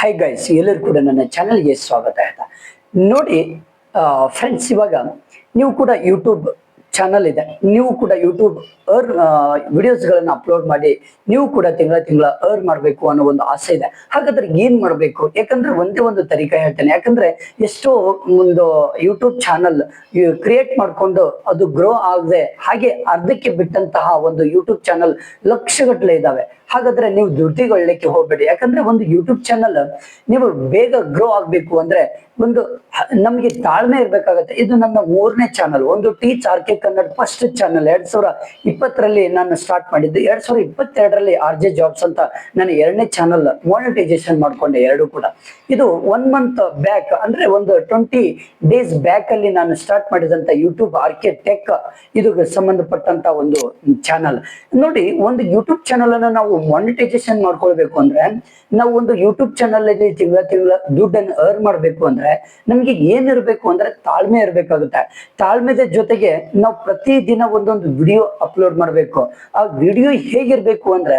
Hi guys ಎಲ್ಲರೂ ಕೂಡ ನನ್ನ ಚಾನಲ್ಗೆ ಸ್ವಾಗತ ಆಯ್ತಾ? ನೋಡಿ ಫ್ರೆಂಡ್ಸ್ ಇವಾಗ ನೀವು ಕೂಡ ಯೂಟ್ಯೂಬ್ ಚಾನಲ್ ಇದೆ. ನೀವು ಕೂಡ ಯೂಟ್ಯೂಬ್ ಅರ್ ವಿಡಿಯೋಸ್ಗಳನ್ನು ಅಪ್ಲೋಡ್ ಮಾಡಿ ನೀವು ಕೂಡ ತಿಂಗಳ ತಿಂಗಳ ಅರ್ನ್ ಮಾಡಬೇಕು ಅನ್ನೋ ಒಂದು ಆಸೆ ಇದೆ. ಹಾಗಾದ್ರೆ ಏನ್ ಮಾಡಬೇಕು? ಯಾಕಂದ್ರೆ ಒಂದೇ ಒಂದು ತರೀಕೆ ಹೇಳ್ತೇನೆ. ಯಾಕಂದ್ರೆ ಎಷ್ಟೋ ಒಂದು ಯೂಟ್ಯೂಬ್ ಚಾನಲ್ ಕ್ರಿಯೇಟ್ ಮಾಡ್ಕೊಂಡು ಅದು ಗ್ರೋ ಆಗದೆ ಹಾಗೆ ಅರ್ಧಕ್ಕೆ ಬಿಟ್ಟಂತಹ ಒಂದು ಯೂಟ್ಯೂಬ್ ಚಾನಲ್ ಲಕ್ಷಗಟ್ಟಲೆ ಇದಾವೆ. ಹಾಗಾದ್ರೆ ನೀವು ದುಡ್ಡಿಗೊಳ್ಳಲಿಕ್ಕೆ ಹೋಗ್ಬೇಡಿ. ಯಾಕಂದ್ರೆ ಒಂದು ಯೂಟ್ಯೂಬ್ ಚಾನಲ್ ನೀವು ಬೇಗ ಗ್ರೋ ಆಗ್ಬೇಕು ಅಂದ್ರೆ ಒಂದು ನಮ್ಗೆ ತಾಳ್ಮೆ ಇರ್ಬೇಕಾಗತ್ತೆ. ಇದು ನನ್ನ ಮೂರನೇ ಚಾನಲ್ ಒಂದು teach R K Kannada first channel ಎರಡ್ ಸಾವಿರ ಇಪ್ಪತ್ತರಲ್ಲಿ ನಾನು ಸ್ಟಾರ್ಟ್ ಮಾಡಿದ್ದು. ಎರಡ್ ಸಾವಿರ ಇಪ್ಪತ್ತೆರಡರಲ್ಲಿ ಆರ್ ಜೆ ಜಾಬ್ಸ್ ಅಂತ ನಾನು ಎರಡನೇ ಚಾನಲ್ ಮಾನಿಟೈಸೇಷನ್ ಮಾಡ್ಕೊಂಡೆ ಎರಡು ಕೂಡ. ಇದು ಒನ್ ಮಂತ್ ಬ್ಯಾಕ್ ಅಂದ್ರೆ ಒಂದು ಟ್ವೆಂಟಿ ಡೇಸ್ ಬ್ಯಾಕ್ ಅಲ್ಲಿ ನಾನು ಸ್ಟಾರ್ಟ್ ಮಾಡಿದಂತ ಯೂಟ್ಯೂಬ್ ಆರ್ ಕೆ ಟೆಕ್ ಇದು ಸಂಬಂಧಪಟ್ಟಂತ ಒಂದು ಚಾನಲ್ ನೋಡಿ, ಒಂದು ಯೂಟ್ಯೂಬ್ ಚಾನಲ್ ಅನ್ನು ನಾವು ಮಾನಿಟೈಸೇಷನ್ ಮಾಡ್ಕೊಳ್ಬೇಕು ಅಂದ್ರೆ ನಾವು ಒಂದು ಯೂಟ್ಯೂಬ್ ಚಾನಲ್ ಅಲ್ಲಿ ತಿಂಗಳ ತಿಂಗಳ ದುಡ್ಡನ್ನು ಅರ್ನ್ ಮಾಡ್ಬೇಕು ಅಂದ್ರೆ ನಮ್ಗೆ ಏನ್ ಇರ್ಬೇಕು ಅಂದ್ರೆ ತಾಳ್ಮೆ ಇರಬೇಕಾಗುತ್ತೆ. ತಾಳ್ಮೆದ ಜೊತೆಗೆ ನಾವು ಪ್ರತಿದಿನ ಒಂದೊಂದು ವಿಡಿಯೋ ಅಪ್ಲೋಡ್ ಮಾಡ್ಬೇಕು. ಆ ವಿಡಿಯೋ ಹೇಗಿರ್ಬೇಕು ಅಂದ್ರೆ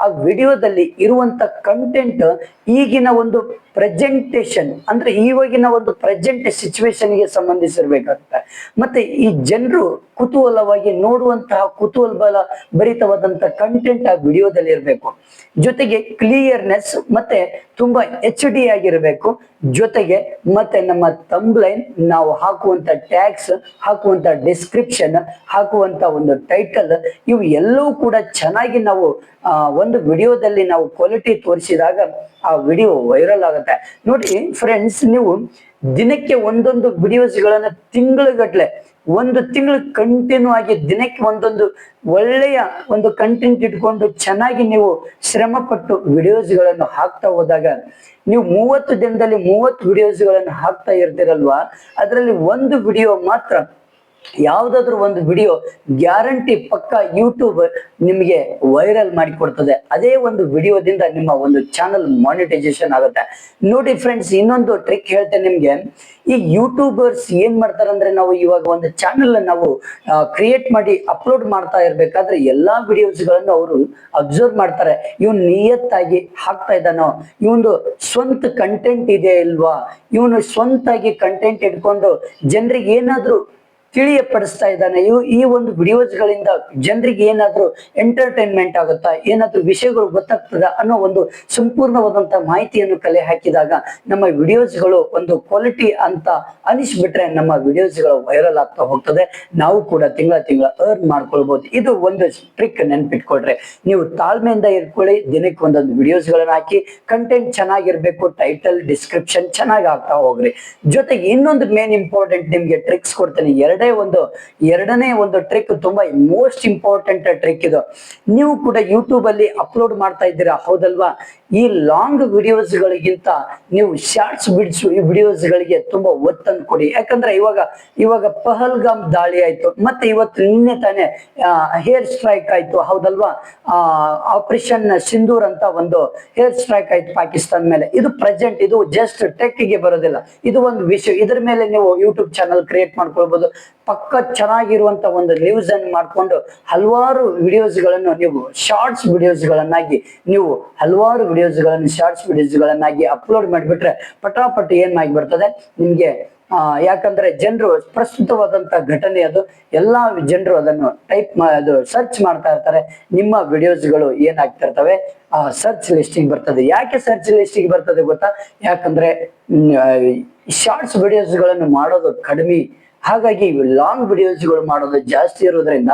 ಆ ವಿಡಿಯೋದಲ್ಲಿ ಇರುವಂತ ಕಂಟೆಂಟ್ ಈಗಿನ ಒಂದು ಪ್ರೆಸೆಂಟೇಷನ್ ಅಂದ್ರೆ ಇವಾಗಿನ ಒಂದು ಪ್ರೆಸೆಂಟ್ ಸಿಚುವೇಶನ್ಗೆ ಸಂಬಂಧಿಸಿರ್ಬೇಕಾಗುತ್ತೆ. ಮತ್ತೆ ಈ ಜನರು ಕುತೂಹಲವಾಗಿ ನೋಡುವಂತಹ ಕುತೂಹಲ ಭರಿತವಾದಂತಹ ಭರಿತವಾದಂತ ಕಂಟೆಂಟ್ ಆ ವಿಡಿಯೋದಲ್ಲಿ ಇರಬೇಕು ಜೊತೆಗೆ ಕ್ಲಿಯರ್ನೆಸ್ ಮತ್ತೆ ತುಂಬಾ ಎಚ್ ಡಿ ಆಗಿರಬೇಕು. ಜೊತೆಗೆ ಮತ್ತೆ ನಮ್ಮ ತಂಬ್ಲೈನ್ ನಾವು ಹಾಕುವಂತ ಟ್ಯಾಕ್ಸ್ ಹಾಕುವಂತ ಡಿಸ್ಕ್ರಿಪ್ಷನ್ ಹಾಕುವಂತ ಒಂದು ಟೈಟಲ್ ಇವು ಎಲ್ಲವೂ ಕೂಡ ಚೆನ್ನಾಗಿ ನಾವು ಒಂದು ವಿಡಿಯೋದಲ್ಲಿ ನಾವು ಕ್ವಾಲಿಟಿ ತೋರಿಸಿದಾಗ ಆ ವಿಡಿಯೋ ವೈರಲ್ ಆಗುತ್ತೆ. ನೋಡಿ ಫ್ರೆಂಡ್ಸ್ ನೀವು ದಿನಕ್ಕೆ ಒಂದೊಂದು ವಿಡಿಯೋಸ್ಗಳನ್ನ ತಿಂಗಳುಗಟ್ಲೆ ಒಂದು ತಿಂಗಳು ಕಂಟಿನ್ಯೂ ಆಗಿ ದಿನಕ್ಕೆ ಒಂದೊಂದು ಒಳ್ಳೆಯ ಒಂದು ಕಂಟೆಂಟ್ ಇಟ್ಕೊಂಡು ಚೆನ್ನಾಗಿ ನೀವು ಶ್ರಮ ಪಟ್ಟು ವಿಡಿಯೋಸ್ಗಳನ್ನು ಹಾಕ್ತಾ ಹೋದಾಗ, ನೀವು ಮೂವತ್ತು ದಿನದಲ್ಲಿ ಮೂವತ್ತು ವಿಡಿಯೋಸ್ಗಳನ್ನು ಹಾಕ್ತಾ ಇರ್ತೀರಲ್ವಾ? ಅದರಲ್ಲಿ ಒಂದು ವಿಡಿಯೋ ಮಾತ್ರ ಯಾವ್ದಾದ್ರು ಒಂದು ವಿಡಿಯೋ ಗ್ಯಾರಂಟಿ ಪಕ್ಕ ಯೂಟ್ಯೂಬ್ ನಿಮಗೆ ವೈರಲ್ ಮಾಡಿ ಕೊಡ್ತದೆ. ಅದೇ ಒಂದು ವಿಡಿಯೋದಿಂದ ನಿಮ್ಮ ಒಂದು ಚಾನಲ್ ಮಾನಿಟೈಸೇಷನ್ ಆಗುತ್ತೆ. ನೋಡಿ ಫ್ರೆಂಡ್ಸ್ ಇನ್ನೊಂದು ಟ್ರಿಕ್ ಹೇಳ್ತೇನೆ ನಿಮ್ಗೆ. ಈ ಯೂಟ್ಯೂಬರ್ಸ್ ಏನ್ ಮಾಡ್ತಾರೆ ಅಂದ್ರೆ ನಾವು ಇವಾಗ ಒಂದು ಚಾನಲ್ ನಾವು ಕ್ರಿಯೇಟ್ ಮಾಡಿ ಅಪ್ಲೋಡ್ ಮಾಡ್ತಾ ಇರ್ಬೇಕಾದ್ರೆ ಎಲ್ಲಾ ವಿಡಿಯೋಸ್ಗಳನ್ನು ಅವರು ಅಬ್ಸರ್ವ್ ಮಾಡ್ತಾರೆ. ಇವನು ನಿಯತ್ತಾಗಿ ಹಾಕ್ತಾ ಇದ್ದಾನೋ ಇವನು ಸ್ವಂತ ಕಂಟೆಂಟ್ ಇದೆ ಇಲ್ವಾ, ಇವನು ಸ್ವಂತಾಗಿ ಕಂಟೆಂಟ್ ಇಟ್ಕೊಂಡು ಜನರಿಗೆ ಏನಾದ್ರೂ ತಿಳಿಯಪಡಿಸ್ತಾ ಇದ್ದಾನೆ. ಇವು, ಈ ಒಂದು ವಿಡಿಯೋಸ್ ಗಳಿಂದ ಜನರಿಗೆ ಏನಾದರೂ ಎಂಟರ್ಟೈನ್ಮೆಂಟ್ ಆಗುತ್ತಾ, ಏನಾದ್ರೂ ವಿಷಯಗಳು ಗೊತ್ತಾಗ್ತದ ಅನ್ನೋ ಒಂದು ಸಂಪೂರ್ಣವಾದಂತ ಮಾಹಿತಿಯನ್ನು ಕಲೆ ಹಾಕಿದಾಗ ನಮ್ಮ ವಿಡಿಯೋಸ್ಗಳು ಒಂದು ಕ್ವಾಲಿಟಿ ಅಂತ ಅನಿಸ್ಬಿಟ್ರೆ ನಮ್ಮ ವಿಡಿಯೋಸ್ಗಳು ವೈರಲ್ ಆಗ್ತಾ ಹೋಗ್ತದೆ. ನಾವು ಕೂಡ ತಿಂಗಳ ತಿಂಗಳ ಅರ್ನ್ ಮಾಡ್ಕೊಳ್ಬಹುದು ಇದು ಒಂದು ಟ್ರಿಕ್ ನೆನ್ಪಿಟ್ಕೊಳ್ರೆ. ನೀವು ತಾಳ್ಮೆಯಿಂದ ಇಟ್ಕೊಳ್ಳಿ ದಿನಕ್ಕೆ ಒಂದೊಂದು ವಿಡಿಯೋಸ್ ಗಳನ್ನ ಹಾಕಿ ಕಂಟೆಂಟ್ ಚೆನ್ನಾಗಿರ್ಬೇಕು ಟೈಟಲ್ ಡಿಸ್ಕ್ರಿಪ್ಷನ್ ಚೆನ್ನಾಗಿ ಆಗ್ತಾ ಹೋಗ್ರಿ. ಜೊತೆಗೆ ಇನ್ನೊಂದು ಮೇನ್ ಇಂಪಾರ್ಟೆಂಟ್ ನಿಮ್ಗೆ ಟ್ರಿಕ್ಸ್ ಕೊಡ್ತೇನೆ. ಎರಡೇ ಒಂದು, ಎರಡನೇ ಒಂದು ಟ್ರಿಕ್ ತುಂಬಾ ಮೋಸ್ಟ್ ಇಂಪಾರ್ಟೆಂಟ್ ಟ್ರಿಕ್ ಇದು. ನೀವು ಕೂಡ ಯೂಟ್ಯೂಬ್ ಅಲ್ಲಿ ಅಪ್ಲೋಡ್ ಮಾಡ್ತಾ ಇದ್ದೀರಾ? ಹೌದಲ್ವಾ? ಈ ಲಾಂಗ್ ವಿಡಿಯೋಸ್ ಗಳಿಗಿಂತ ನೀವು ಶಾರ್ಟ್ಸ್ ಬಿಡ್ಸ್ ವಿಡಿಯೋಸ್ ಗಳಿಗೆ ತುಂಬಾ ಒತ್ತನ್ನು ಕೊಡಿ. ಯಾಕಂದ್ರೆ ಇವಾಗ ಇವಾಗ ಪಹಲ್ಗಾಮ್ ದಾಳಿ ಆಯ್ತು. ಮತ್ತೆ ಇವತ್ತು ನಿನ್ನೆ ತಾನೇ ಹೇರ್ ಸ್ಟ್ರೈಕ್ ಆಯ್ತು. ಹೌದಲ್ವಾ? ಆಪರೇಷನ್ ಸಿಂಧೂರ್ ಅಂತ ಒಂದು ಹೇರ್ ಸ್ಟ್ರೈಕ್ ಆಯ್ತು ಪಾಕಿಸ್ತಾನ ಮೇಲೆ. ಇದು ಪ್ರೆಸೆಂಟ್ ಇದು ಜಸ್ಟ್ ಟೆಕ್ಗೆ ಬರೋದಿಲ್ಲ. ಇದು ಒಂದು ವಿಷಯ. ಇದ್ರ ಮೇಲೆ ನೀವು ಯೂಟ್ಯೂಬ್ ಚಾನಲ್ ಕ್ರಿಯೇಟ್ ಮಾಡ್ಕೊಳ್ಬಹುದು ಪಕ್ಕ ಚೆನ್ನಾಗಿರುವಂತ ಒಂದು ನ್ಯೂಸ್ ಅನ್ನು ಮಾಡ್ಕೊಂಡು ಹಲವಾರು ವಿಡಿಯೋಸ್ಗಳನ್ನು ನೀವು ಶಾರ್ಟ್ಸ್ ವಿಡಿಯೋಸ್ ಗಳನ್ನಾಗಿ, ನೀವು ಹಲವಾರು ವಿಡಿಯೋಸ್ಗಳನ್ನು ಶಾರ್ಟ್ಸ್ ವಿಡಿಯೋಸ್ ಗಳನ್ನಾಗಿ ಅಪ್ಲೋಡ್ ಮಾಡಿಬಿಟ್ರೆ ಪಟಾಪಟ್ ಏನ್ ನಿಮ್ಗೆ, ಆ, ಯಾಕಂದ್ರೆ ಜನರು ಪ್ರಸ್ತುತವಾದಂತ ಘಟನೆ ಅದು. ಎಲ್ಲಾ ಜನರು ಅದನ್ನು ಟೈಪ್ ಅದು ಸರ್ಚ್ ಮಾಡ್ತಾ ಇರ್ತಾರೆ. ನಿಮ್ಮ ವಿಡಿಯೋಸ್ಗಳು ಏನಾಗ್ತಿರ್ತವೆ ಆ ಸರ್ಚ್ ಲಿಸ್ಟಿಗೆ ಬರ್ತದೆ. ಯಾಕೆ ಸರ್ಚ್ ಲಿಸ್ಟಿಗೆ ಬರ್ತದೆ ಗೊತ್ತಾ? ಯಾಕಂದ್ರೆ ಶಾರ್ಟ್ಸ್ ವಿಡಿಯೋಸ್ಗಳನ್ನು ಮಾಡೋದು ಕಡಿಮೆ. ಹಾಗಾಗಿ ಲಾಂಗ್ ವಿಡಿಯೋಸ್ಗಳು ಮಾಡೋದು ಜಾಸ್ತಿ ಇರೋದ್ರಿಂದ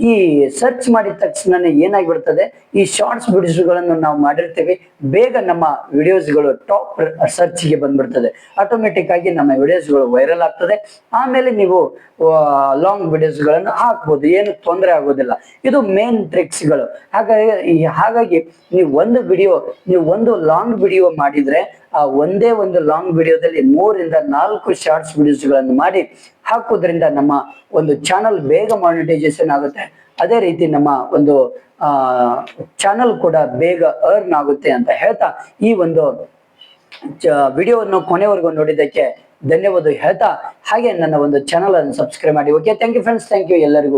ಈ ಸರ್ಚ್ ಮಾಡಿದ ತಕ್ಷಣ ಏನಾಗಿಬಿಡ್ತದೆ ಈ ಶಾರ್ಟ್ಸ್ ವಿಡಿಯೋಸ್ಗಳನ್ನು ನಾವು ಮಾಡಿರ್ತೀವಿ. ಬೇಗ ನಮ್ಮ ವಿಡಿಯೋಸ್ಗಳು ಟಾಪ್ ಸರ್ಚ್ಗೆ ಬಂದ್ಬಿಡ್ತದೆ. ಆಟೋಮೆಟಿಕ್ ಆಗಿ ನಮ್ಮ ವಿಡಿಯೋಸ್ಗಳು ವೈರಲ್ ಆಗ್ತದೆ. ಆಮೇಲೆ ನೀವು ಲಾಂಗ್ ವಿಡಿಯೋಸ್ಗಳನ್ನು ಹಾಕ್ಬೋದು. ಏನು ತೊಂದರೆ ಆಗೋದಿಲ್ಲ. ಇದು ಮೇನ್ ಟ್ರಿಕ್ಸ್ಗಳು ಹಾಗಾಗಿ ಹಾಗಾಗಿ ನೀವು ಒಂದು ವಿಡಿಯೋ ನೀವು ಒಂದು ಲಾಂಗ್ ವಿಡಿಯೋ ಮಾಡಿದ್ರೆ, ಆ, ಒಂದೇ ಒಂದು ಲಾಂಗ್ ವಿಡಿಯೋದಲ್ಲಿ ಮೂರಿಂದ ನಾಲ್ಕು ಶಾರ್ಟ್ಸ್ ವಿಡಿಯೋಸ್ಗಳನ್ನು ಮಾಡಿ ಹಾಕೋದ್ರಿಂದ ನಮ್ಮ ಒಂದು ಚಾನಲ್ ಬೇಗ ಮಾನಿಟೈಸೇಷನ್ ಆಗುತ್ತೆ. ಅದೇ ರೀತಿ ನಮ್ಮ ಒಂದು ಚಾನಲ್ ಕೂಡ ಬೇಗ ಅರ್ನ್ ಆಗುತ್ತೆ ಅಂತ ಹೇಳ್ತಾ ಈ ಒಂದು ವಿಡಿಯೋವನ್ನು ಕೊನೆವರೆಗೂ ನೋಡಿದ್ದಕ್ಕೆ ಧನ್ಯವಾದ ಹೇಳ್ತಾ. ಹಾಗೆ ನನ್ನ ಒಂದು ಚಾನಲ್ ಅನ್ನು ಸಬ್ಸ್ಕ್ರೈಬ್ ಮಾಡಿ. Okay thank you friends thank you ಎಲ್ಲರಿಗೂ.